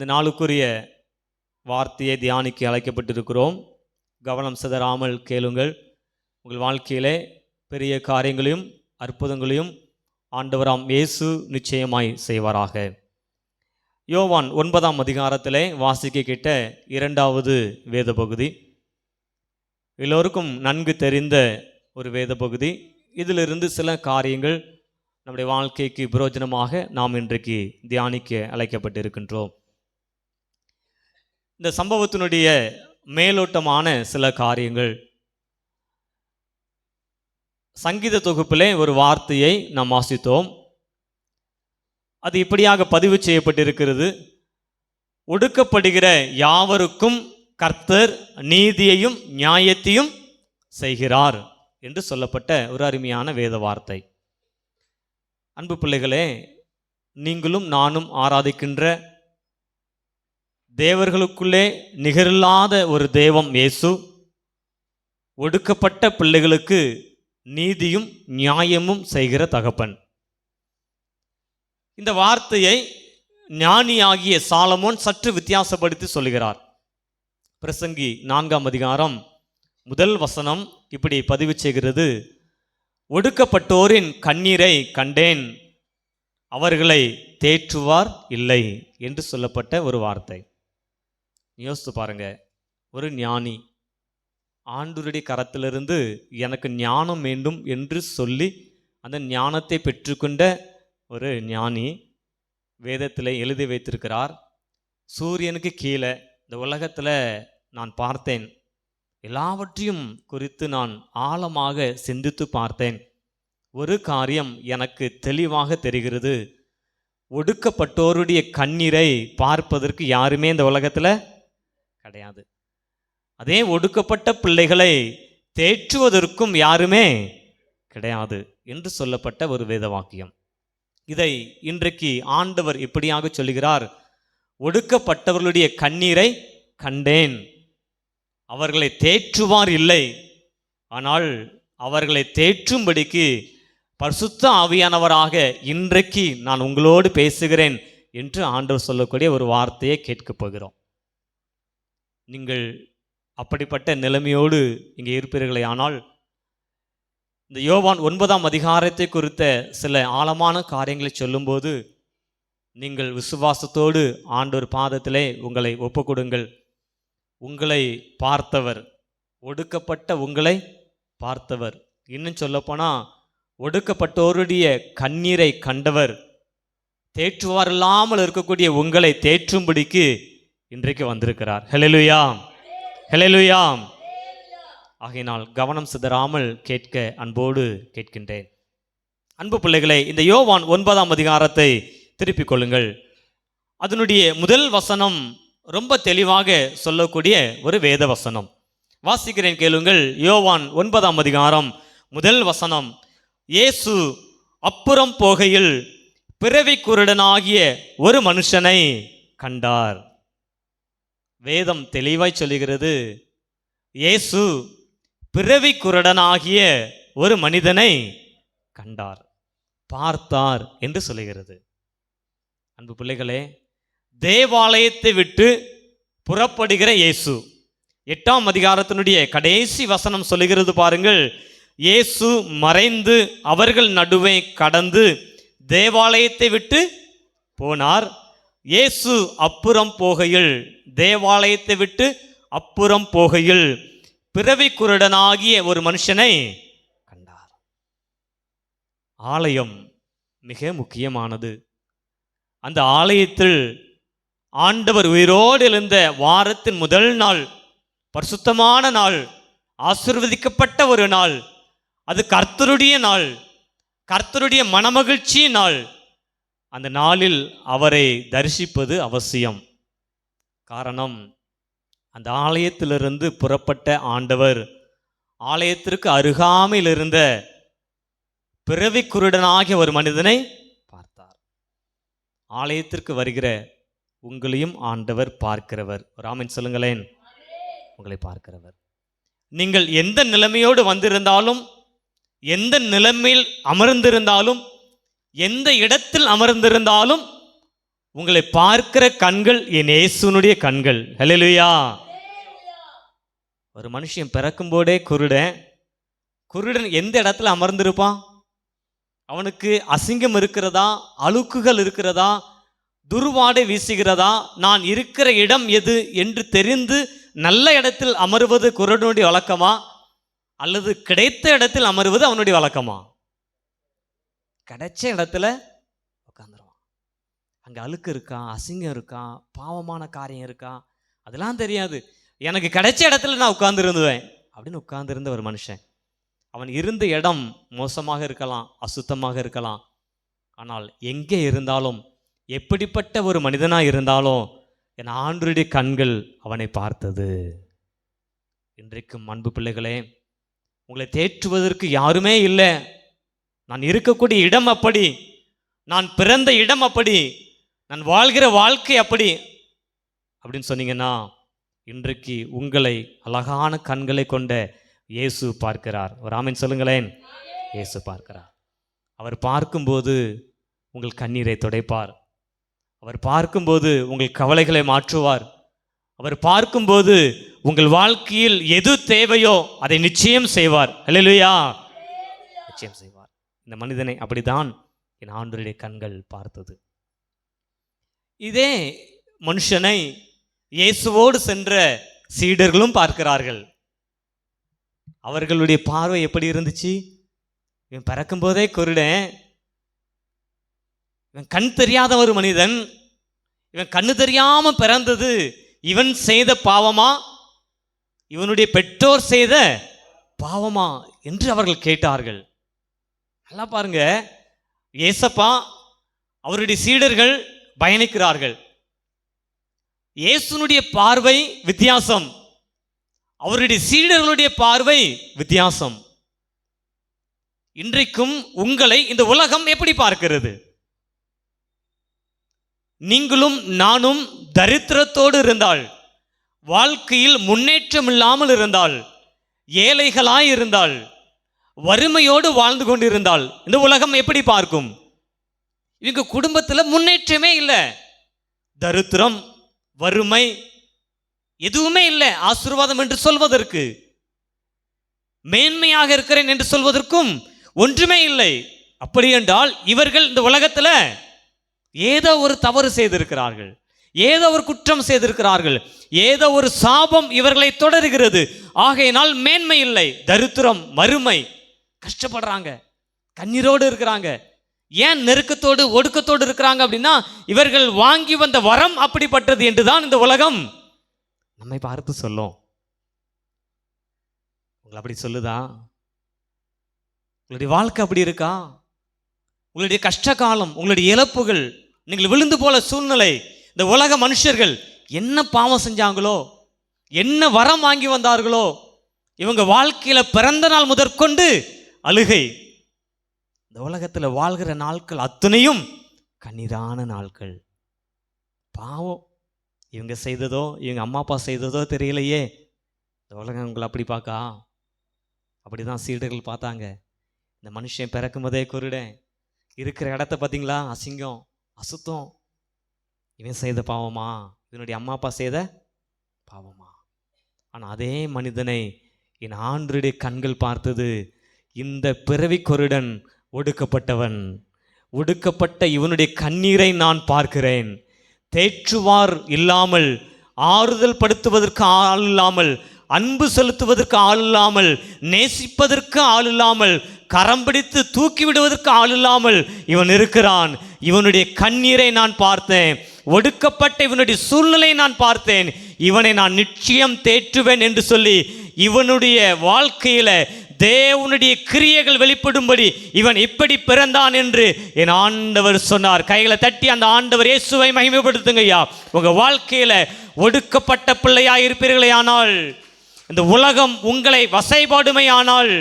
இந்த நாளுக்குரிய வார்த்தையை தியானிக்கு அழைக்கப்பட்டிருக்கிறோம். கவனம் சிதறாமல் கேளுங்கள். உங்கள் வாழ்க்கையிலே பெரிய காரியங்களையும் அற்புதங்களையும் ஆண்டவராம் இயேசு நிச்சயமாய் செய்வாராக. யோவான் ஒன்பதாம் அதிகாரத்திலே வாசிக்க கிட்ட இரண்டாவது வேத பகுதி எல்லோருக்கும் நன்கு தெரிந்த ஒரு வேத பகுதி இதிலிருந்து சில காரியங்கள் நம்முடைய வாழ்க்கைக்கு பிரயோஜனமாக நாம் இன்றைக்கு தியானிக்க அழைக்கப்பட்டிருக்கின்றோம். இந்த சம்பவத்தினுடைய மேலோட்டமான சில காரியங்கள். சங்கீத தொகுப்பிலே ஒரு வார்த்தையை நாம் வாசித்தோம். அது இப்படியாக பதிவு செய்யப்பட்டிருக்கிறது. ஒடுக்கப்படுகிற யாவருக்கும் கர்த்தர் நீதியையும் நியாயத்தையும் செய்கிறார் என்று சொல்லப்பட்ட ஒரு அருமையான வேத வார்த்தை. அன்பு பிள்ளைகளே நீங்களும் நானும் ஆராதிக்கின்ற தேவர்களுக்குள்ளே நிகரில்லாத ஒரு தெய்வம் இயேசு. ஒடுக்கப்பட்ட பிள்ளைகளுக்கு நீதியும் நியாயமும் செய்கிற தகப்பன். இந்த வார்த்தையை ஞானியாகிய சாலமோன் சற்று வித்தியாசப்படுத்தி சொல்கிறார் பிரசங்கி நான்காம் அதிகாரம் முதல் வசனம் இப்படி பதிவு செய்கிறது. ஒடுக்கப்பட்டோரின் கண்ணீரை கண்டேன் அவர்களை தேற்றுவார் இல்லை என்று சொல்லப்பட்ட ஒரு வார்த்தை. யோசித்து பாருங்க. ஒரு ஞானி ஆண்டூருடைய கரத்திலிருந்து எனக்கு ஞானம் வேண்டும் என்று சொல்லி அந்த ஞானத்தை பெற்றுக்கொண்ட ஒரு ஞானி வேதத்தில் எழுதி வைத்திருக்கிறார். சூரியனுக்கு கீழே இந்த உலகத்தில் நான் பார்த்தேன். எல்லாவற்றையும் குறித்து நான் ஆழமாக சிந்தித்து பார்த்தேன். ஒரு காரியம் எனக்கு தெளிவாக தெரிகிறது. ஒடுக்கப்பட்டோருடைய கண்ணீரை பார்ப்பதற்கு யாருமே இந்த உலகத்தில் கிடையாது. அதே ஒடுக்கப்பட்ட பிள்ளைகளை தேற்றுவதற்கும் யாருமே கிடையாது என்று சொல்லப்பட்ட ஒரு வேத வாக்கியம் இதை இன்றைக்கு ஆண்டவர் இப்படியாக சொல்கிறார் ஒடுக்கப்பட்டவர்களுடைய கண்ணீரை கண்டேன். அவர்களை தேற்றுவார் இல்லை. ஆனால் அவர்களை தேற்றும்படிக்கு பரிசுத்த ஆவியானவராக இன்றைக்கு நான் உங்களோடு பேசுகிறேன் என்று ஆண்டவர் சொல்லக்கூடிய ஒரு வார்த்தையை கேட்கப் போகிறோம். நீங்கள் அப்படிப்பட்ட நிலைமையோடு இங்கே இருப்பீர்களே ஆனால் இந்த யோவான் ஒன்பதாம் அதிகாரத்தை குறித்த சில ஆழமான காரியங்களை சொல்லும்போது நீங்கள் விசுவாசத்தோடு ஆண்டோர் பாதத்திலே உங்களை ஒப்புக்கொடுங்கள். உங்களை பார்த்தவர் ஒடுக்கப்பட்ட உங்களை பார்த்தவர். இன்னும் சொல்லப்போனால் ஒடுக்கப்பட்டோருடைய கண்ணீரை கண்டவர் தேற்றுவாரில்லாமல் இருக்கக்கூடிய உங்களை தேற்றும்படிக்கு இன்றைக்கு வந்திருக்கிறார். ஹெலலுயாம் ஹெலலுயாம் ஆகையினால் கவனம் சிதறாமல் கேட்க அன்போடு கேட்கின்றேன். அன்பு பிள்ளைகளை இந்த யோவான் ஒன்பதாம் அதிகாரத்தை திருப்பிக் கொள்ளுங்கள். அதனுடைய முதல் வசனம் ரொம்ப தெளிவாக சொல்லக்கூடிய ஒரு வேத வசனம். வாசிக்கிறேன் கேளுங்கள். யோவான் ஒன்பதாம் அதிகாரம் முதல் வசனம். இயேசு அப்புறம் போகையில் பிறவி குருடனாகிய ஒரு மனுஷனை கண்டார். வேதம் தெளிவாய் சொல்லுகிறது. இயேசு பிறவி குரடனாகிய ஒரு மனிதனை கண்டார் பார்த்தார் என்று சொல்லுகிறது. அன்பு பிள்ளைகளே தேவாலயத்தை விட்டு புறப்படுகிற இயேசு எட்டாம் அதிகாரத்தினுடைய கடைசி வசனம் சொல்லுகிறது பாருங்கள். இயேசு மறைந்து அவர்கள் நடுவே கடந்து தேவாலயத்தை விட்டு போனார். இயேசு அப்புறம் போகையில் தேவாலயத்தை விட்டு அப்புறம் போகையில் பிறவி குருடனாகிய ஒரு மனுஷனை கண்டார். ஆலயம் மிக முக்கியமானது. அந்த ஆலயத்தில் ஆண்டவர் உயிரோடு எழுந்த வாரத்தின் முதல் நாள் பரிசுத்தமான நாள் ஆசிர்வதிக்கப்பட்ட ஒரு நாள் அது கர்த்தருடைய நாள் கர்த்தருடைய மனமகிழ்ச்சி நாள் அந்த நாளில் அவரை தரிசிப்பது அவசியம். காரணம் அந்த ஆலயத்திலிருந்து புறப்பட்ட ஆண்டவர் ஆலயத்திற்கு அருகாமையில் இருந்த பிறவி குருடனாகிய ஒரு மனிதனை பார்த்தார். ஆலயத்திற்கு வருகிற உங்களையும் ஆண்டவர் பார்க்கிறவர். ராமன் சொல்லுங்களேன். உங்களை பார்க்கிறவர். நீங்கள் எந்த நிலைமையோடு வந்திருந்தாலும் எந்த நிலைமையில் அமர்ந்திருந்தாலும் எந்த இடத்தில் அமர்ந்திருந்தாலும் உங்களை பார்க்கிற கண்கள் என் இயேசுனுடைய கண்கள். ஹலெலுயா ஒரு மனுஷன் பிறக்கும்போதே குருடன் குருடன் எந்த இடத்துல அமர்ந்திருப்பான்? அவனுக்கு அசிங்கம் இருக்கிறதா? அழுக்குகள் இருக்கிறதா? துருவாடை வீசுகிறதா? நான் இருக்கிற இடம் எது என்று தெரிந்து நல்ல இடத்தில் அமர்வது குருடனுடைய வழக்கமா? அல்லது கிடைத்த இடத்தில் அமர்வது அவனுடைய வழக்கமா? கிடைச்ச இடத்துல உட்காந்துருவான் அங்கே அழுக்கு இருக்கான் அசிங்கம் இருக்கான் பாவமான காரியம் இருக்கான் அதெல்லாம் தெரியாது. எனக்கு கிடைச்ச இடத்துல நான் உட்கார்ந்துருந்துவேன் அப்படின்னு உட்காந்துருந்த ஒரு மனுஷன். அவன் இருந்த இடம் மோசமாக இருக்கலாம் அசுத்தமாக இருக்கலாம். ஆனால் எங்கே இருந்தாலும் எப்படிப்பட்ட ஒரு மனிதனாக இருந்தாலும் என் ஆண்டுடைய கண்கள் அவனை பார்த்தது. இன்றைக்கும் அன்பு பிள்ளைகளே உங்களை தேற்றுவதற்கு யாருமே இல்லை. நான் இருக்கக்கூடிய இடம் அப்படி நான் பிறந்த இடம் அப்படி நான் வாழ்கிற வாழ்க்கை அப்படி. அப்படின்னு சொன்னீங்கன்னா இன்றைக்கு உங்களை அழகான கண்களை கொண்ட இயேசு பார்க்கிறார். ஒரு ஆமீன் சொல்லுங்களேன். இயேசு பார்க்கிறார். அவர் பார்க்கும்போது உங்கள் கண்ணீரை துடைப்பார். அவர் பார்க்கும்போது உங்கள் கவலைகளை மாற்றுவார். அவர் பார்க்கும்போது உங்கள் வாழ்க்கையில் எது தேவையோ அதை நிச்சயம் செய்வார். அல்லேலூயா நிச்சயம் செய்வார். இந்த மனிதனை அப்படிதான் என் ஆண்டருடைய கண்கள் பார்த்தது. இதே மனுஷனை இயேசுவோடு சென்ற சீடர்களும் பார்க்கிறார்கள். அவர்களுடைய பார்வை எப்படி இருந்துச்சு? இவன் பிறக்கும்போதே குருடன் இவன் கண் தெரியாத ஒரு மனிதன் இவன் கண்ணு தெரியாம பிறந்தது இவன் செய்த பாவமா? இவனுடைய பெற்றோர் செய்த பாவமா? என்று அவர்கள் கேட்டார்கள். நல்லா பாருங்க. ஏசப்பா அவருடைய சீடர்கள் பயணிக்கிறார்கள். இயேசுனுடைய பார்வை வித்தியாசம். அவருடைய சீடர்களுடைய பார்வை வித்தியாசம். இன்றைக்கும் உங்களை இந்த உலகம் எப்படி பார்க்கிறது? நீங்களும் நானும் தரித்திரத்தோடு இருந்தால் வாழ்க்கையில் முன்னேற்றம் இல்லாமல் இருந்தால் ஏழைகளாய் இருந்தால் வறுமையோடு வாழ்ந்து கொண்டிருந்தால் இந்த உலகம் எப்படி பார்க்கும்? இவங்க குடும்பத்தில் முன்னேற்றமே இல்லை. தரித்திரம் வறுமை எதுவுமே இல்லை. ஆசீர்வாதம் என்று சொல்வதற்கு மேன்மையாக இருக்கிறேன் என்று சொல்வதற்கும் ஒன்றுமே இல்லை. அப்படி என்றால் இவர்கள் இந்த உலகத்தில் ஏதோ ஒரு தவறு செய்திருக்கிறார்கள். ஏதோ ஒரு குற்றம் செய்திருக்கிறார்கள். ஏதோ ஒரு சாபம் இவர்களை தொடருகிறது. ஆகையினால் மேன்மை இல்லை. தரித்திரம் மறுமை கஷ்டப்படுறாங்க. கண்ணீரோடு இருக்கிறாங்க. ஏன் நெருக்கத்தோடு ஒடுக்கத்தோடு இருக்கிறாங்க அப்படின்னா இவர்கள் வாங்கி வந்த வரம் அப்படிப்பட்டது என்று தான் இந்த உலகம். நம்மை பார்த்து சொல்லும். உங்களை அப்படி சொல்லுதா? உங்களுடைய வாழ்க்கை அப்படி இருக்கா? உங்களுடைய கஷ்ட காலம் உங்களுடைய இழப்புகள் நீங்கள் விழுந்து போல சூழ்நிலை இந்த உலக மனுஷர்கள் என்ன பாவம் செஞ்சாங்களோ என்ன வரம் வாங்கி வந்தார்களோ இவங்க வாழ்க்கையில் பிறந்த நாள் முதற்கொண்டு அழுகை. இந்த உலகத்தில் வாழ்கிற நாட்கள் அத்தனையும் கண்ணீரான நாட்கள். பாவம். இவங்க செய்ததோ இவங்க அம்மா அப்பா செய்ததோ தெரியலையே. இந்த உலகம் உங்களை அப்படி பார்க்கா? அப்படி தான் சீடர்கள் பார்த்தாங்க. இந்த மனுஷன் பிறக்கும் போதே குருடன். இருக்கிற இடத்த பார்த்தீங்களா? அசிங்கம் அசுத்தம். இவன் செய்த பாவமா? இவனுடைய அம்மா அப்பா செய்த பாவமா? ஆனால் அதே மனிதனை என் ஆண்டருடைய கண்கள் பார்த்தது. இந்த பிறவி கொருடன் ஒடுக்கப்பட்டவன். ஒடுக்கப்பட்ட இவனுடைய கண்ணீரை நான் பார்க்கிறேன். தேற்றுவார் இல்லாமல் ஆறுதல் படுத்துவதற்கு ஆள் இல்லாமல் அன்பு செலுத்துவதற்கு ஆள் இல்லாமல் நேசிப்பதற்கு ஆள் இல்லாமல் கரம் பிடித்து தூக்கி விடுவதற்கு ஆள் இல்லாமல் இவன் இருக்கிறான். இவனுடைய கண்ணீரை நான் பார்த்தேன். ஒடுக்கப்பட்ட இவனுடைய சூழ்நிலையை நான் பார்த்தேன். இவனை நான் நிச்சயம் தேற்றுவேன் என்று சொல்லி இவனுடைய வாழ்க்கையில் தேவனுடைய கிரியைகள் வெளிப்படும்படி இவன் இப்படி பிறந்தான் என்று என் ஆண்டவர் சொன்னார். கைகளை தட்டி அந்த ஆண்டவர் இயேசுவை மகிமைப்படுத்துங்க ஐயா. உங்கள் வாழ்க்கையில் ஒடுக்கப்பட்ட பிள்ளையாக இருப்பீர்களே ஆனால் இந்த உலகம் உங்களை வசைபாடுமையானால்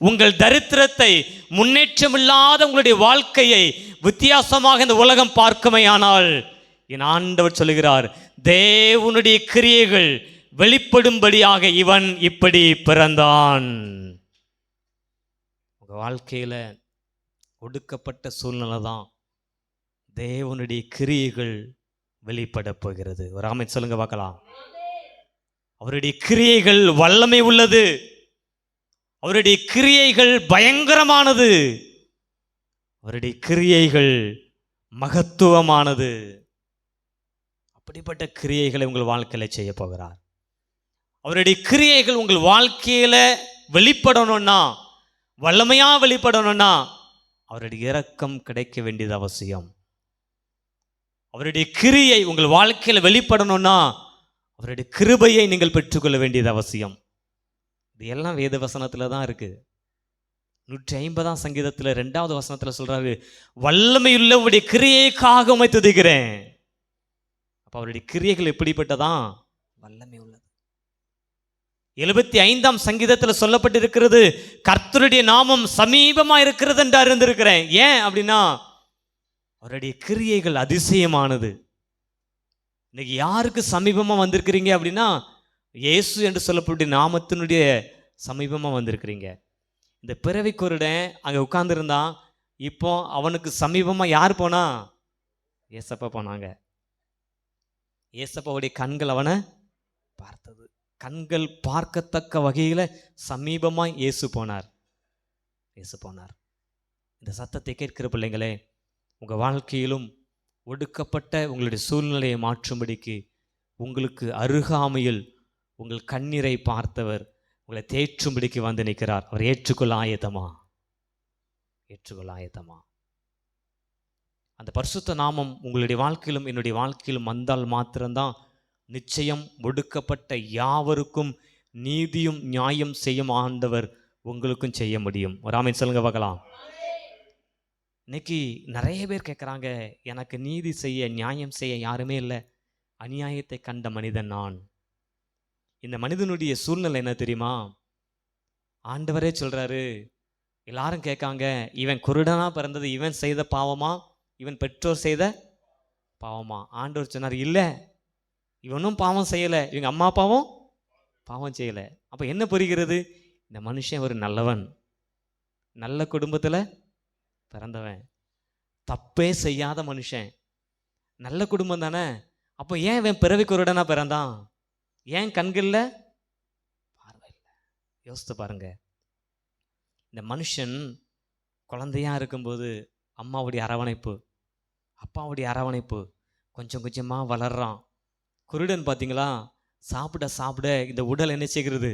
உங்கள் தரித்திரத்தை முன்னேற்றமில்லாத உங்களுடைய வாழ்க்கையை வித்தியாசமாக இந்த உலகம் பார்க்குமையானால் என் ஆண்டவர் சொல்லுகிறார் தேவனுடைய கிரியைகள் வெளிப்படும்படியாக இவன் இப்படி பிறந்தான். உங்கள் வாழ்க்கையில் ஒடுக்கப்பட்ட சூழ்நிலை தான் தேவனுடைய கிரியைகள் வெளிப்பட போகிறது. ஒரு ஆமென் சொல்லுங்க பார்க்கலாம். அவருடைய கிரியைகள் வல்லமை உள்ளது. அவருடைய கிரியைகள் பயங்கரமானது. அவருடைய கிரியைகள் மகத்துவமானது. அப்படிப்பட்ட கிரியைகளை உங்கள் வாழ்க்கையில் செய்ய போகிறார். அவருடைய கிரியைகள் உங்கள் வாழ்க்கையில் வெளிப்படணும்னா வல்லமையா வெளிப்படணும்னா அவருடைய இரக்கம் கிடைக்க வேண்டியது அவசியம். அவருடைய கிரியை உங்கள் வாழ்க்கையில் வெளிப்படணும்னா அவருடைய கிருபையை நீங்கள் பெற்றுக்கொள்ள வேண்டியது அவசியம். இது எல்லாம் வேத வசனத்தில் தான் இருக்கு. நூற்றி ஐம்பதாம் சங்கீதத்தில் ரெண்டாவது வசனத்தில் சொல்கிறாரு வல்லமையுள்ள உடைய கிரியைக்காக உமை துதிக்கிறேன். அப்போ அவருடைய கிரியைகள் எப்படிப்பட்டதான் வல்லமை உள்ளது எழுபத்தி ஐந்தாம் சங்கீதத்தில் சொல்லப்பட்டிருக்கிறது கர்த்தருடைய நாமம் சமீபமாக இருக்கிறது என்று அறிந்திருக்கிறேன் ஏன் அப்படின்னா அவருடைய கிரியைகள் அதிசயமானது. இன்னைக்கு யாருக்கு சமீபமாக வந்திருக்கிறீங்க அப்படின்னா இயேசு என்று சொல்லப்பட்ட நாமத்தினுடைய சமீபமாக வந்திருக்கிறீங்க. இந்த பிறவி குருடன் அங்கே உட்கார்ந்திருந்தான். இப்போ அவனுக்கு சமீபமாக யார் போனா? ஏசப்பா போனாங்க. ஏசப்பாவுடைய கண்கள் அவனை பார்த்தது. கண்கள் பார்க்கத்தக்க வகையில் சமீபமாக இயேசு போனார். இயேசு போனார். இந்த சத்தத்தை கேட்கிற பிள்ளைங்களே உங்கள் வாழ்க்கையிலும் ஒடுக்கப்பட்ட உங்களுடைய சூழ்நிலையை மாற்றும்படிக்கு உங்களுக்கு அருகாமையில் உங்கள் கண்ணீரை பார்த்தவர் உங்களை தேற்றும்படிக்கு வந்து நிற்கிறார். அவர் ஏற்றுக்கொள்ள ஆயத்தமா? ஏற்றுக்கொள்ள ஆயத்தமா? அந்த பரிசுத்த நாமம் உங்களுடைய வாழ்க்கையிலும் என்னுடைய வாழ்க்கையிலும் வந்தால் மாத்திரம்தான் நிச்சயம் ஒடுக்கப்பட்ட யாவருக்கும் நீதியும் நியாயம் செய்யும் ஆண்டவர் உங்களுக்கும் செய்ய முடியும். ஒரு ஆமென் சொல்லுங்க பார்க்கலாம். இன்னைக்கு நிறைய பேர் கேட்குறாங்க எனக்கு நீதி செய்ய நியாயம் செய்ய யாருமே இல்லை. அநியாயத்தை கண்ட மனிதன் நான். இந்த மனிதனுடைய சூழ்நிலை என்ன தெரியுமா? ஆண்டவரே சொல்கிறாரு எல்லாரும் கேட்காங்க இவன் குருடனாக பிறந்தது இவன் செய்த பாவமா? இவன் பெற்றோர் செய்த பாவமா? ஆண்டவர் சொன்னார் இல்லை இவனும் பாவம் செய்யலை. இவங்க அம்மா அப்பாவும் பாவம் செய்யலை. அப்போ என்ன புரிகிறது? இந்த மனுஷன் ஒரு நல்லவன். நல்ல குடும்பத்தில் பிறந்தவன். தப்பே செய்யாத மனுஷன். நல்ல குடும்பம் தானே? அப்போ ஏன் இவன் பிறவி குருடனா பிறந்தான்? ஏன் கண்களில்? பார்வை இல்லை. யோசித்து பாருங்க. இந்த மனுஷன் குழந்தையா இருக்கும்போது அம்மாவுடைய அரவணைப்பு அப்பாவுடைய அரவணைப்பு கொஞ்சம் கொஞ்சமாக வளர்றான். குருடன் பார்த்தீங்களா சாப்பிட சாப்பிட இந்த உடல் என்ன செய்கிறது?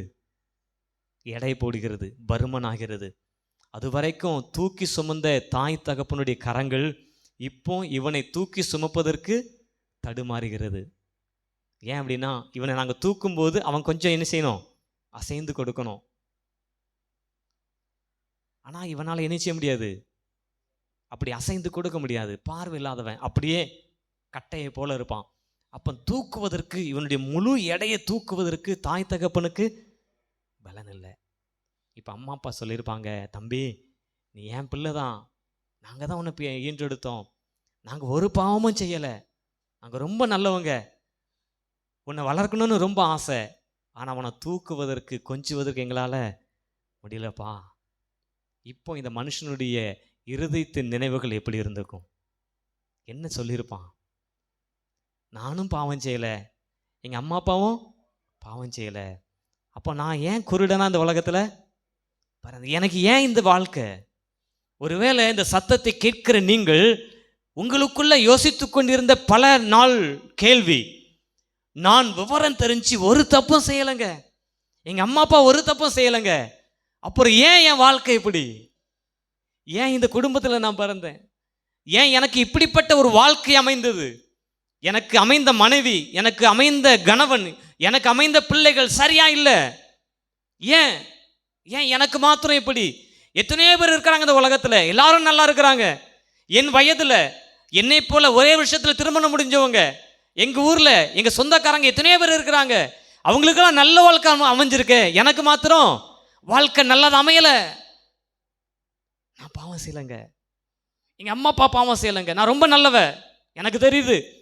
எடை போடுகிறது பருமன் ஆகிறது அது வரைக்கும் தூக்கி சுமந்த தாய் தகப்பனுடைய கரங்கள் இப்போ இவனை தூக்கி சுமப்பதற்கு தடுமாறுகிறது. ஏன் அப்படின்னா இவனை நாங்கள் தூக்கும்போது அவன் கொஞ்சம் என்ன செய்யணும்? அசைந்து கொடுக்கணும். ஆனால் இவனால் என்ன செய்ய முடியாது? அப்படி அசைந்து கொடுக்க முடியாது. பார்வை இல்லாதவன் அப்படியே கட்டையை போல இருப்பான். அப்போ தூக்குவதற்கு இவனுடைய முழு எடையை தூக்குவதற்கு தாய் தகப்பனுக்கு பலன் இல்லை. இப்போ அம்மா அப்பா சொல்லியிருப்பாங்க தம்பி நீ என் பிள்ளை தான். நாங்கள் தான் உன்னை ஈன்றெடுத்தோம். நாங்கள் ஒரு பாவமும் செய்யலை. நாங்கள் ரொம்ப நல்லவங்க. உன்னை வளர்க்கணும்னு ரொம்ப ஆசை. ஆனால் அவனை தூக்குவதற்கு கொஞ்சுவதற்கு எங்களால் முடியலப்பா. இப்போ இந்த மனுஷனுடைய இருதயத்தின் நினைவுகள் எப்படி இருந்திருக்கும்? என்ன சொல்லியிருப்பான்? நானும் பாவம் செய்யலை. எங்கள் அம்மா அப்பாவும் பாவம் செய்யலை. அப்போ நான் ஏன் குருடனா இந்த உலகத்தில்? பிறந்து எனக்கு ஏன் இந்த வாழ்க்கை? ஒருவேளை இந்த சத்தத்தை கேட்கிற நீங்கள் உங்களுக்குள்ள யோசித்து கொண்டிருந்த பல நாள் கேள்வி. நான் விவரம் தெரிஞ்சு ஒரு தப்பும் செய்யலைங்க. எங்கள் அம்மா அப்பா ஒரு தப்பும் செய்யலைங்க. அப்புறம் ஏன் என் வாழ்க்கை இப்படி? ஏன் இந்த குடும்பத்தில் நான் பிறந்தேன்? ஏன் எனக்கு இப்படிப்பட்ட ஒரு வாழ்க்கை அமைந்தது? எனக்கு அமைந்த மனைவி எனக்கு அமைந்த கணவன் எனக்கு அமைந்த பிள்ளைகள் சரியா இல்லை? ஏன்? ஏன் எனக்கு மாத்திரம் இப்படி எத்தனையோ பேர் இருக்கிறாங்க இந்த உலகத்தில். எல்லாரும் நல்லா இருக்கிறாங்க. என் வயதில் என்னை போல ஒரே வருஷத்தில் திருமணம் முடிஞ்சவங்க எங்கள் ஊரில் எங்கள் சொந்தக்காரங்க எத்தனையோ பேர் இருக்கிறாங்க. அவங்களுக்கெல்லாம் நல்ல வாழ்க்கை அமைஞ்சிருக்கு. எனக்கு மாத்திரம் வாழ்க்கை நல்லது அமையலை. நான் பாவம் செய்யலைங்க. எங்கள் அம்மா அப்பா பாவம் செய்யலைங்க. நான் ரொம்ப நல்லவ. எனக்கு தெரியுது.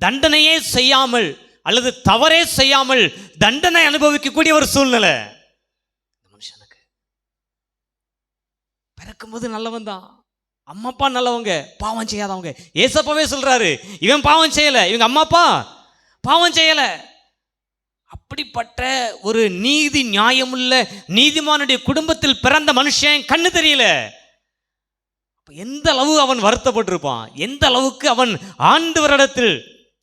தண்டனையே செய்யாமல் அல்லது தவறே செய்யாமல் தண்டனை அனுபவிக்கக்கூடிய ஒரு சூழ்நிலை. மனுஷனுக்கு பிறக்கும்போது நல்லவன் தான். அம்மா அப்பா நல்லவங்க பாவம் செய்யாதவங்க. ஏசப்பாவே சொல்றாரு இவன் பாவம் செய்யலை இவங்க அம்மா அப்பா பாவம் செய்யலை. அப்படிப்பட்ட ஒரு நீதி நியாயமுள்ள நீதிமானுடைய குடும்பத்தில் பிறந்த மனுஷன் கண்ணு தெரியல. எந்த அளவு அவன் வருத்தப்பட்டிருப்பான்? எந்த அளவுக்கு அவன் ஆண்டவரிடத்தில்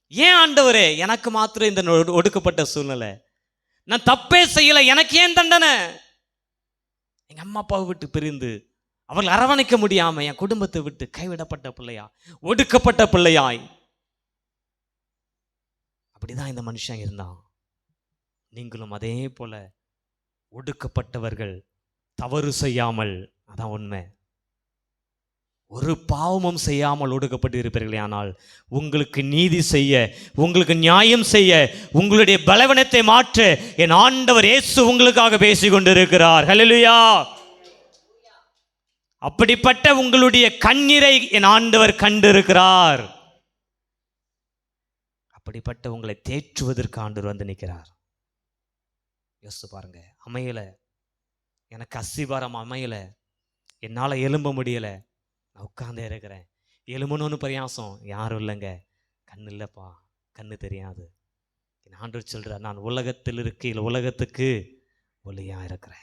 ஏன் ஆண்டவரே? எனக்கு மாத்திரம் இந்த ஒடுக்கப்பட்ட சூழ்நிலை. நான் தப்பே செய்யலை எனக்கு ஏன் தண்டனை? எங்கள் அம்மா அப்பாவை விட்டு பிரிந்து அவர்கள் அரவணைக்க முடியாமல் என் குடும்பத்தை விட்டு கைவிடப்பட்ட பிள்ளையா? ஒடுக்கப்பட்ட பிள்ளையாய். அப்படிதான் இந்த மனுஷன் இருந்தான். நீங்களும் அதே போல ஒடுக்கப்பட்டவர்கள் தவறு செய்யாமல் அதான் உண்மை. ஒரு பாவமும் செய்யாமல் ஒடுக்கப்பட்டு இருப்பீர்களே ஆனால் உங்களுக்கு நீதி செய்ய உங்களுக்கு நியாயம் செய்ய உங்களுடைய பலவனத்தை மாற்ற என் ஆண்டவர் இயேசு உங்களுக்காக பேசி கொண்டிருக்கிறார் ஹலலுயா அப்படிப்பட்ட உங்களுடைய கண்ணீரை என் ஆண்டவர் கண்டிருக்கிறார். அப்படிப்பட்ட உங்களை தேற்றுவதற்கு ஆண்டவர் வந்து நிற்கிறார். யோசித்து பாருங்க அமையலை. எனக்கு அஸ்திபாரம் அமையலை. என்னால் எலும்ப முடியலை. நான் உட்காந்தே இருக்கிறேன். எலும்பணும்னு பிரயாசம் யாரும் இல்லைங்க. கண்ணு இல்லைப்பா கண்ணு தெரியாது. என் ஆண்டவர் சொல்கிறார் நான் உலகத்தில் இருக்கையில் உலகத்துக்கு ஒளியாக இருக்கிறேன்.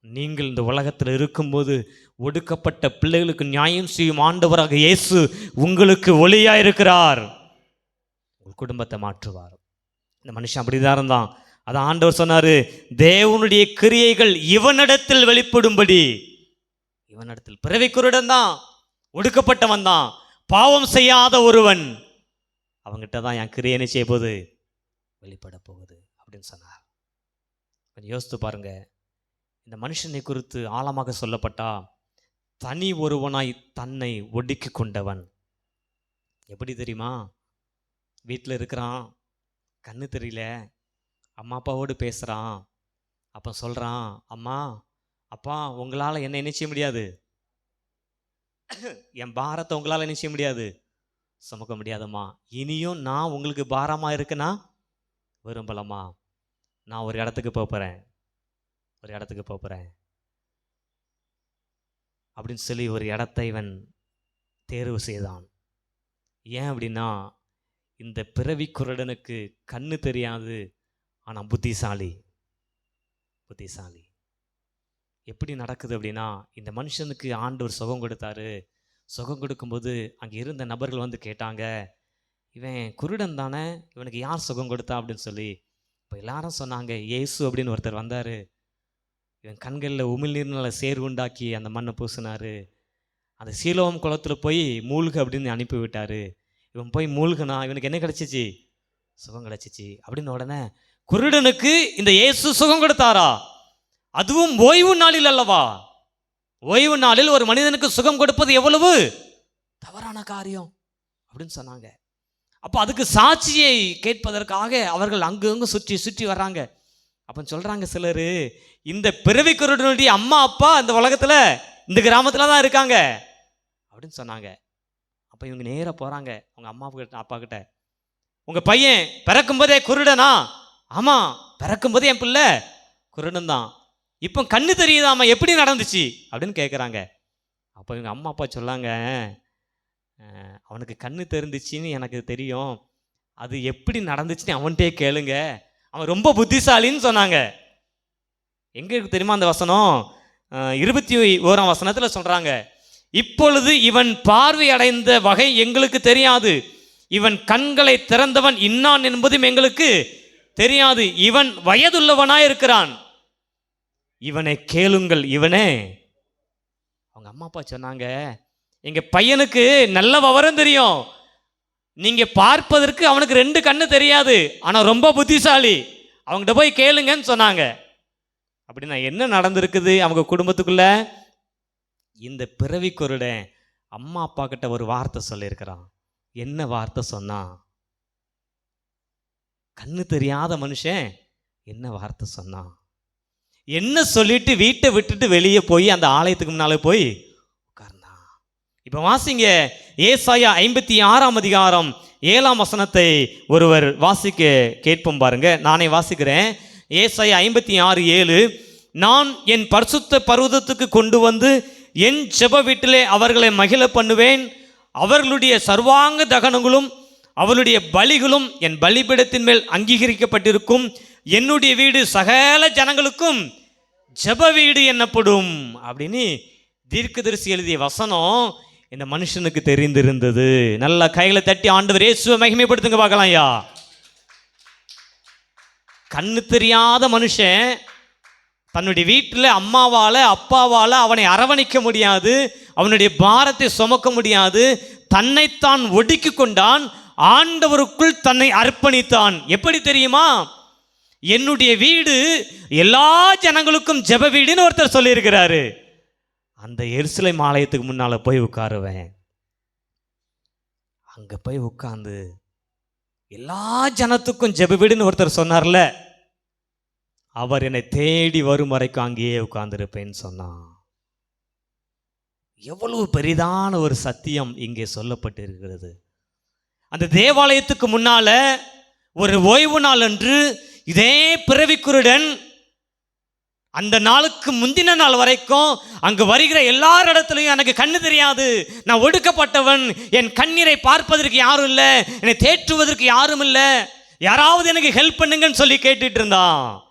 நீங்கள் இந்த உலகத்தில் இருக்கும்போது ஒடுக்கப்பட்ட பிள்ளைகளுக்கு நியாயம் செய்யும் ஆண்டவராக இயேசு உங்களுக்கு ஒளியாக இருக்கிறார். உங்கள் குடும்பத்தை மாற்றுவார். இந்த மனுஷன் அப்படிதான் இருந்தான். அதான் ஆண்டவர் சொன்னார் தேவனுடைய கிரியைகள் இவனிடத்தில் வெளிப்படும்படி. இவனிடத்தில் பிறவி குருடன் தான் ஒடுக்கப்பட்டவன் தான் பாவம் செய்யாத ஒருவன். அவங்ககிட்ட தான் என் கிரியை என்ன செய்ய போகுது வெளிப்பட போகுது அப்படின்னு சொன்னார். கொஞ்சம் யோசித்து பாருங்க. இந்த மனுஷனை குறித்து ஆழமாக சொல்லப்பட்டா தனி ஒருவனாய் தன்னை ஒடுக்கி கொண்டவன். எப்படி தெரியுமா? வீட்டில் இருக்கிறான் கண்ணு தெரியல அம்மா அப்பாவோடு பேசுகிறான் அப்போ சொல்கிறான் அம்மா அப்பா உங்களால் என்ன என்ன செய்ய முடியாது? என் பாரத்தை உங்களால் என்ன செய்ய முடியாது. சுமக்க முடியாதம்மா. இனியும் நான் உங்களுக்கு பாரமாக இருக்குன்னா விரும்பலம்மா. நான் ஒரு இடத்துக்கு போக போகிறேன் ஒரு இடத்துக்கு போக போகிறேன் அப்படின்னு சொல்லி ஒரு இடத்தை இவன் தேர்வு செய்தான். ஏன் அப்படின்னா இந்த பிறவி குருடனுக்கு கண்ணு தெரியாது ஆனால் புத்திசாலி. புத்திசாலி. எப்படி நடக்குது அப்படின்னா இந்த மனுஷனுக்கு ஆண்டவர் சுகம் கொடுத்தாரு. சுகம் கொடுக்கும்போது அங்கே இருந்த நபர்கள் வந்து கேட்டாங்க இவன் குருடன் தானே? இவனுக்கு யார் சுகம் கொடுத்தா? அப்படின்னு சொல்லி. இப்போ எல்லாரும் சொன்னாங்க இயேசு அப்படின்னு ஒருத்தர் வந்தார். இவன் கண்களில் உமிழ்நீர்னால சேர் உண்டாக்கி அந்த மண்ணை பூசினார். அந்த சீலோம் குளத்தில் போய் மூழ்கு அப்படின்னு அனுப்பி விட்டார். இவன் போய் மூழ்குனா இவனுக்கு என்ன கிடச்சிச்சு? சுகம் கிடச்சிச்சு. அப்படின்னு உடனே குருடனுக்கு இந்த இயேசு சுகம் கொடுத்தாரா? அதுவும் ஓய்வு நாளில் அல்லவா? ஓய்வு நாளில் ஒரு மனிதனுக்கு சுகம் கொடுப்பது எவ்வளவு? தவறான காரியம் அப்படின்னு சொன்னாங்க. அப்போ அதுக்கு சாட்சியை கேட்பதற்காக அவர்கள் அங்கங்கு சுற்றி சுற்றி வர்றாங்க. அப்போ சொல்கிறாங்க சிலர் இந்த பிறவிக்குருடனுடைய அம்மா அப்பா இந்த உலகத்தில் இந்த கிராமத்தில் தான் இருக்காங்க அப்படின்னு சொன்னாங்க. அப்போ இவங்க நேராக போகிறாங்க அவங்க அம்மா கிட்ட அப்பா கிட்ட. உங்கள் பையன் பிறக்கும்போதே குருடனா? ஆமாம் பிறக்கும்போதே என் பிள்ளை குருடன் தான் இப்போ கண்ணு தெரியுதாம்மா எப்படி நடந்துச்சு? அப்படின்னு கேட்குறாங்க அப்போ இவங்க அம்மா அப்பா சொல்லாங்க அவனுக்கு கண்ணு தெரிந்துச்சின்னு எனக்கு தெரியும். அது எப்படி நடந்துச்சுன்னு அவன்கிட்டே கேளுங்க. அவன் ரொம்ப புத்திசாலின்னு சொன்னாங்க. எங்கே இருக்கு தெரியுமா அந்த வசனம்? இருபத்தி ஓராம் வசனத்தில் சொல்கிறாங்க இப்பொழுது இவன் பார்வை அடைந்த வகை எங்களுக்கு தெரியாது. இவன் கண்களை திறந்தவன் இன்னான் என்பதும் எங்களுக்கு தெரியாது. இவன் வயதுள்ளவனாய் இருக்கிறான் இவனை கேளுங்கள் இவனே. அவங்க அம்மா அப்பா சொன்னாங்க எங்க பையனுக்கு நல்ல விவரம் தெரியும். நீங்க பார்ப்பதற்கு அவனுக்கு ரெண்டு கண்ணு தெரியாது. ஆனால் ரொம்ப புத்திசாலி. அவங்ககிட்ட போய் கேளுங்கன்னு சொன்னாங்க. அப்படின்னா என்ன நடந்திருக்குது அவங்க குடும்பத்துக்குள்ள? இந்த பிறவி குருடன் அம்மா அப்பா கிட்ட ஒரு வார்த்தை சொல்லியிருக்கிறான். என்ன வார்த்தை சொன்னான் கண்ணு தெரியாத மனுஷன் என்ன வார்த்தை சொன்னான் என்ன சொல்லிட்டு வீட்டை விட்டுட்டு வெளியே போய் அந்த ஆலயத்துக்கு முன்னால் போய் உட்கார்ந்தான் இப்போ வாசிங்க. ஏசாயா ஐம்பத்தி ஆறாம் அதிகாரம் ஏழாம் வசனத்தை ஒருவர் வாசிக்க கேட்போம் பாருங்க. நானே வாசிக்கிறேன். ஏசாயா ஐம்பத்தி ஆறு ஏழு நான் என் பரிசுத்த பர்வதத்துக்கு கொண்டு வந்து என் செப வீட்டிலே அவர்களை மகிழ பண்ணுவேன். அவர்களுடைய சர்வாங்க தகனங்களும் அவளுடைய பலிகளும் என் பலிபீடத்தின் மேல் அங்கீகரிக்கப்பட்டிருக்கும். என்னுடைய வீடு சகல ஜனங்களுக்கும் ஜெப வீடு என்னப்படும் அப்படின்னு தீர்க்கதரிசி எழுதிய வசனம் இந்த மனுஷனுக்கு தெரிந்திருந்தது. நல்ல கைகளை தட்டி ஆண்டவர் இயேசுவை மகிமைப்படுத்துங்க பார்க்கலாம் ஐயா. கண்ணு தெரியாத மனுஷன் தன்னுடைய வீட்டில் அம்மாவால் அப்பாவால் அவனை அரவணைக்க முடியாது அவனுடைய பாரத்தை சுமக்க முடியாது தன்னைத்தான் ஒடுக்கி கொண்டான் ஆண்டவருக்குள் தன்னை அர்ப்பணித்தான். எப்படி தெரியுமா? என்னுடைய வீடு எல்லா ஜனங்களுக்கும் ஜெப வீடுன்னு ஒருத்தர் சொல்லியிருக்கிறாரு. அந்த எருசலை மாலயத்துக்கு முன்னால் போய் உட்காருவேன். அங்கே போய் உட்காந்து எல்லா ஜனத்துக்கும் ஜெப வீடுன்னு ஒருத்தர் சொன்னார்ல. அவர் என்னை தேடி வரும் வரைக்கும் அங்கேயே உட்கார்ந்திருப்பேன்னு சொன்னான். எவ்வளவு பெரிதான ஒரு சத்தியம் இங்கே சொல்லப்பட்டிருக்கிறது. அந்த தேவாலயத்துக்கு முன்னால் ஒரு ஓய்வு நாள் அன்று இதே பிறவிக்குருடன் அந்த நாளுக்கு முந்தின நாள் வரைக்கும் அங்கு வருகிற எல்லார் இடத்துலையும் எனக்கு கண்ணு தெரியாது. நான் ஒடுக்கப்பட்டவன். என் கண்ணீரை பார்ப்பதற்கு யாரும் இல்லை. என்னை தேற்றுவதற்கு யாரும் இல்லை. யாராவது எனக்கு ஹெல்ப் பண்ணுங்கன்னு சொல்லி கேட்டுட்டு இருந்தான்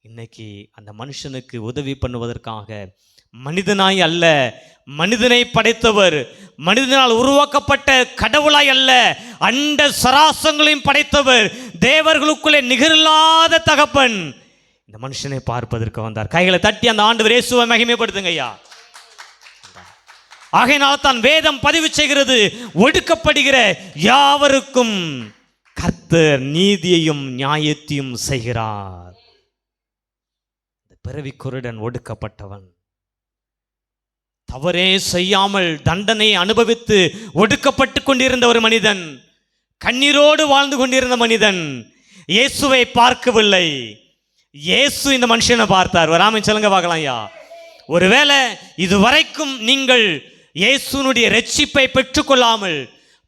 இன்னைக்கு அந்த மனுஷனுக்கு உதவி பண்ணுவதற்காக மனிதனாய் அல்ல. மனிதனை படைத்தவர். மனிதனால் உருவாக்கப்பட்ட கடவுளாய் அல்ல. அண்ட சராசங்களையும் படைத்தவர். தேவர்களுக்குள்ளே நிகரில்லாத தகப்பன். இந்த மனுஷனை பார்ப்பதற்கு வந்தார். கைகளை தட்டி அந்த ஆண்டு இயேசுவை மகிமைப்படுத்துங்க ஐயா. ஆகையினால் தான் வேதம் பதிவு செய்கிறது ஒடுக்கப்படுகிற யாவருக்கும் கர்த்தர் நீதியையும் நியாயத்தையும் செய்கிறார். இந்த பிறவி குருடன் ஒடுக்கப்பட்டவன். தவறே செய்யாமல் தண்டனை அனுபவித்து ஒடுக்கப்பட்டு கொண்டிருந்த ஒரு மனிதன். கண்ணீரோடு வாழ்ந்து கொண்டிருந்த மனிதன் இயேசுவை பார்க்கவில்லை. இயேசு இந்த மனுஷனை பார்த்தார். வராம சொல்லுங்க பார்க்கலாம் ஐயா. ஒருவேளை இதுவரைக்கும் நீங்கள் இயேசுனுடைய ரட்சிப்பை பெற்றுக்கொள்ளாமல்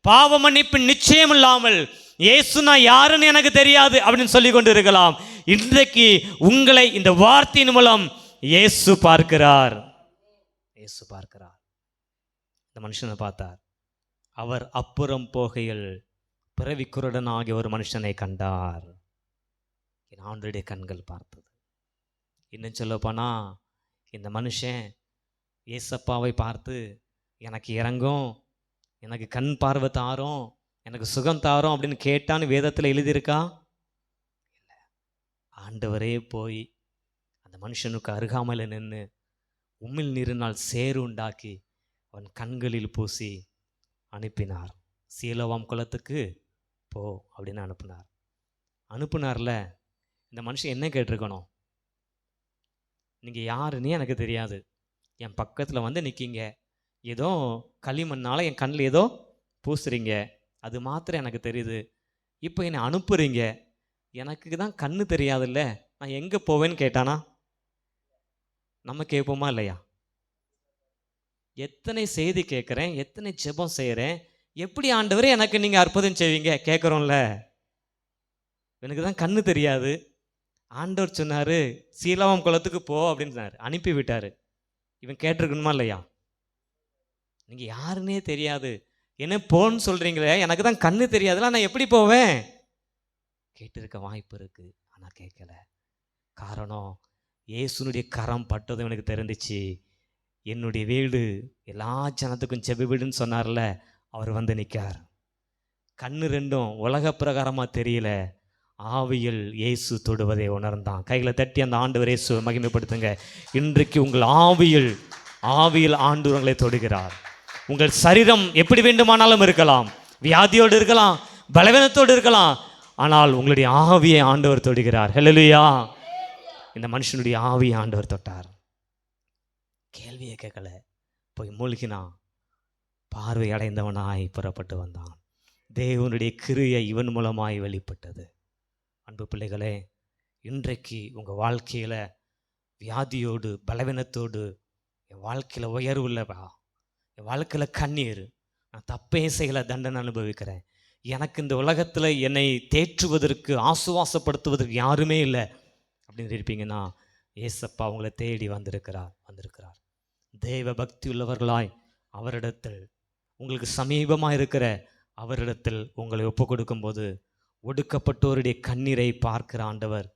பாவ மன்னிப்பின் நிச்சயம் இல்லாமல் இயேசுனா யாருன்னு எனக்கு தெரியாது அப்படின்னு சொல்லி கொண்டு இருக்கலாம் இன்றைக்கு உங்களை இந்த வார்த்தையின் மூலம் இயேசு பார்க்கிறார். இயேசு பார்க்கிறார். இந்த மனுஷனை பார்த்தார். அவர் அப்புறம் போகையில் பிறவி குருடன் ஆகிய ஒரு மனுஷனை கண்டார். என் ஆண்டுடைய கண்கள் பார்த்தது. இன்னும் சொல்லப்போனால் இந்த மனுஷன் ஏசப்பாவை பார்த்து எனக்கு இறங்கும் எனக்கு கண் பார்வை தாரும் எனக்கு சுகம் தாரும் அப்படின்னு கேட்டான்னு வேதத்தில் எழுதியிருக்கா? இல்லை. ஆண்டவரே போய் அந்த மனுஷனுக்கு அருகாமையில் நின்று உமிழ் நீரினால் சேறு உண்டாக்கி அவன் கண்களில் பூசி அனுப்பினார். சீலவாம் குலத்துக்கு போ அப்படின்னு அனுப்புனார். அனுப்புனார்ல இந்த மனுஷன் என்ன கேட்டிருக்கணும்? நீங்கள் யாருன்னே எனக்கு தெரியாது. என் பக்கத்தில் வந்து நிற்கிங்க ஏதோ களிமண்ணால் என் கண்ணில் ஏதோ பூசுறீங்க. அது மாத்திரம் எனக்கு தெரியுது. இப்போ என்னை அனுப்புறீங்க. எனக்கு தான் கண்ணு தெரியாதுல்ல. நான் எங்கே போவேன்னு கேட்டானா? நம்ம கேட்போமா இல்லையா? எத்தனை செய்தி கேட்குறேன் எத்தனை ஜெபம் செய்கிறேன் எப்படி ஆண்டவரே எனக்கு நீங்கள் அற்புதம் செய்வீங்க? கேட்குறோம்ல எனக்கு தான் கண்ணு தெரியாது. ஆண்டவர் சொன்னார் சீலாவம் குளத்துக்கு போ அப்படின்னு சொன்னார் அனுப்பி விட்டார். இவன் கேட்டிருக்கணுமா இல்லையா? நீங்கள் யாருன்னே தெரியாது. என்ன போன்னு சொல்கிறீங்களே எனக்கு தான் கண்ணு தெரியாதுல நான் எப்படி போவேன்? கேட்டிருக்க வாய்ப்பு இருக்குது ஆனால் கேட்கல காரணம் இயேசுனுடைய கரம் பட்டதும் எனக்கு தெரிஞ்சிச்சு. என்னுடைய வீடு எல்லா ஜனத்துக்கும் செபி வீடுன்னு சொன்னார்ல. அவர் வந்து நிற்கார் கண்ணு ரெண்டும் உலக பிரகாரமாக தெரியல. ஆவியில் இயேசு தொடுவதை உணர்ந்தான். கைகளை தட்டி அந்த ஆண்டவர் இயேசு மகிமைப்படுத்துங்க. இன்றைக்கு உங்கள் ஆவியில் ஆவியில் ஆண்டவர்களை தொடுகிறார். உங்கள் சரீரம் எப்படி வேண்டுமானாலும் இருக்கலாம். வியாதியோடு இருக்கலாம் பலவீனத்தோடு இருக்கலாம். ஆனால் உங்களுடைய ஆவியை ஆண்டவர் தொடுகிறார். ஹெலலுயா இந்த மனுஷனுடைய ஆவியை ஆண்டவர் தொட்டார். கேள்வியை கேட்கல. போய் மூழ்கினான். பார்வை அடைந்தவனாய் புறப்பட்டு வந்தான். தேவனுடைய கிருயை இவன் மூலமாய் வெளிப்பட்டது. அன்பு பிள்ளைகளே இன்றைக்கு உங்கள் வாழ்க்கையில் வியாதியோடு பலவீனத்தோடு என் வாழ்க்கையில் உயர்வு இல்லைப்பா என் வாழ்க்கையில் கண்ணீர் நான் தப்பே செய்யல தண்டனை அனுபவிக்கிறேன். எனக்கு இந்த உலகத்தில் என்னை தேற்றுவதற்கு ஆசுவாசப்படுத்துவதற்கு யாருமே இல்லை. அப்படின்னு இருப்பீங்கன்னா ஏசப்பா உங்களை தேடி வந்திருக்கிறார் வந்திருக்கிறார். தெய்வ பக்தி உள்ளவர்களாய் அவரிடத்தில் உங்களுக்கு சமீபமாக இருக்கிற அவரிடத்தில் உங்களை ஒப்பு கொடுக்கும்போது ஒடுக்கப்பட்டோருடைய கண்ணீரை பார்க்கிற ஆண்டவர்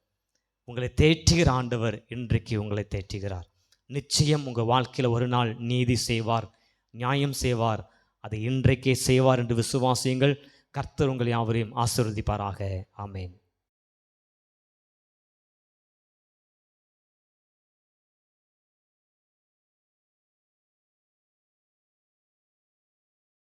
உங்களை தேற்றுகிற ஆண்டவர் இன்றைக்கு உங்களை தேற்றுகிறார். நிச்சயம் உங்கள் வாழ்க்கையில் ஒரு நாள் நீதி செய்வார் நியாயம் செய்வார் அதை இன்றைக்கே செய்வார் என்று விசுவாசியுங்கள். கர்த்தர் உங்களை யாவரையும் ஆசிர்வதிப்பாராக. ஆமேன்.